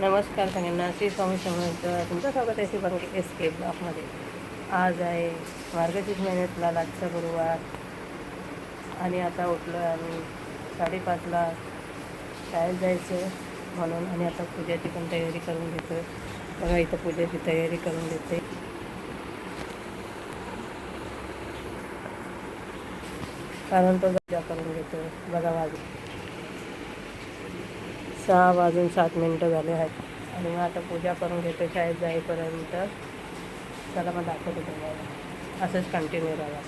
नमस्कार सगळ्यांना. श्री स्वामी समर्थ. तुमचं स्वागत आहे श्री बंके एस के ब्लॉकमध्ये आज आहे मार्गशीर्ष महिन्यातला लाटचा गुरुवार. आणि आता उठलो आम्ही साडेपाचला. शाळेत जायचं म्हणून आणि आता पूजाची पण तयारी करून घेतो बघा इथं पूजेची तयारी करून घेते. कारण तो पूजा करून घेतो बघा वाजू सहा वाजून सात मिनटं झाले आहेत. आणि मग आता पूजा करून घेतो शाळेत जाईपर्यंत. त्याला मग दाखवतो तुम्हाला. असंच कंटिन्यू राहा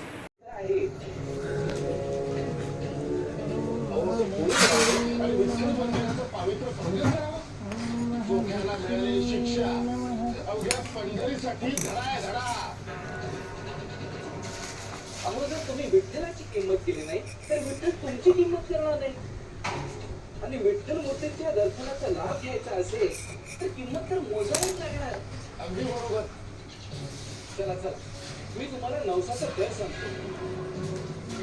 अहो तुम्ही विठ्ठलाची किंमत केली नाही तर विठ्ठल तुमची किंमत करणार नाही. आणि विठ्ठल मूर्तीच्या दर्शनाचा लाभ घ्यायचा असेल तर किंमत तर मोजावीच लागणार. अगदी बरोबर. चला चला. मी तुम्हाला नवसाचा दर सांगतो.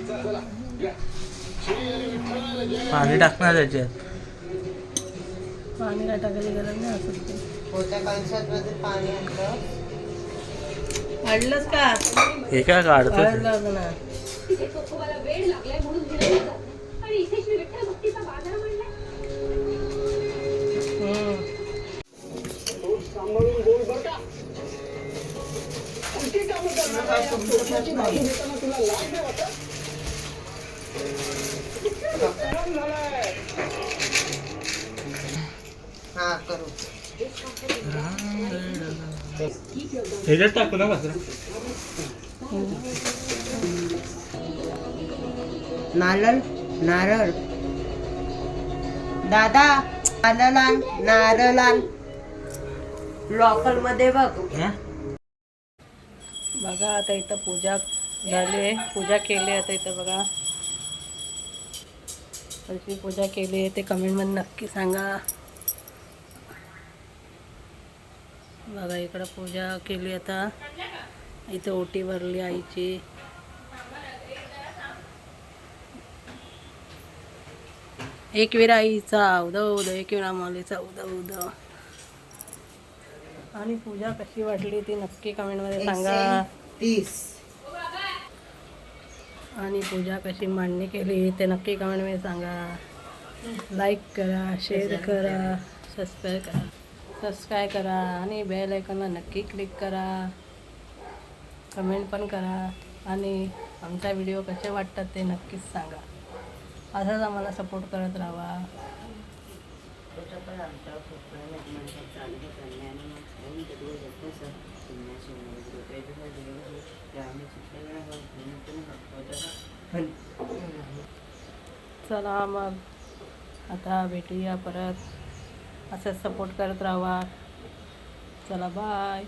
चला चला. या. पाणी टाकणार त्याच्यात पाणी काय टाकायची गरज नाही असं. मोठ्या कणसात पाणी आणलं. काढलंच का? हे काय काढतो काढलं ना वेळ लागलाय म्हणून. आणि इथे श्री विठ्ठल ह्याच्यात टाकू ना कसं नारळ नारळ. दादा नारळ आण नारळ आण लॉकरमध्ये बघ. बघा आता इथं पूजा झाली पूजा केली आता इथं बघा. कशी पूजा केली आहे ते कमेंटमध्ये नक्की सांगा. बघा इकडं पूजा केली आता. इथं ओटी भरली आईची. एक आईचा उद उद. एक वेळा माऊलीचा उद उद. आणि पूजा कशी वाटली ती नक्की कमेंटमध्ये सांगा. तीस आणि पूजा कशी मांडणी केली ते नक्की कमेंटमध्ये सांगा. लाईक करा शेअर करा सबस्क्राईब करा. सबस्क्राईब करा आणि बेल आयकॉनला नक्की क्लिक करा. कमेंट पण करा. आणि आमचा व्हिडिओ कसे वाटतात ते नक्कीच सांगा. असंच आम्हाला सपोर्ट करत राहा. चला मग आता भेटूया परत. असं सपोर्ट करत राहा. चला बाय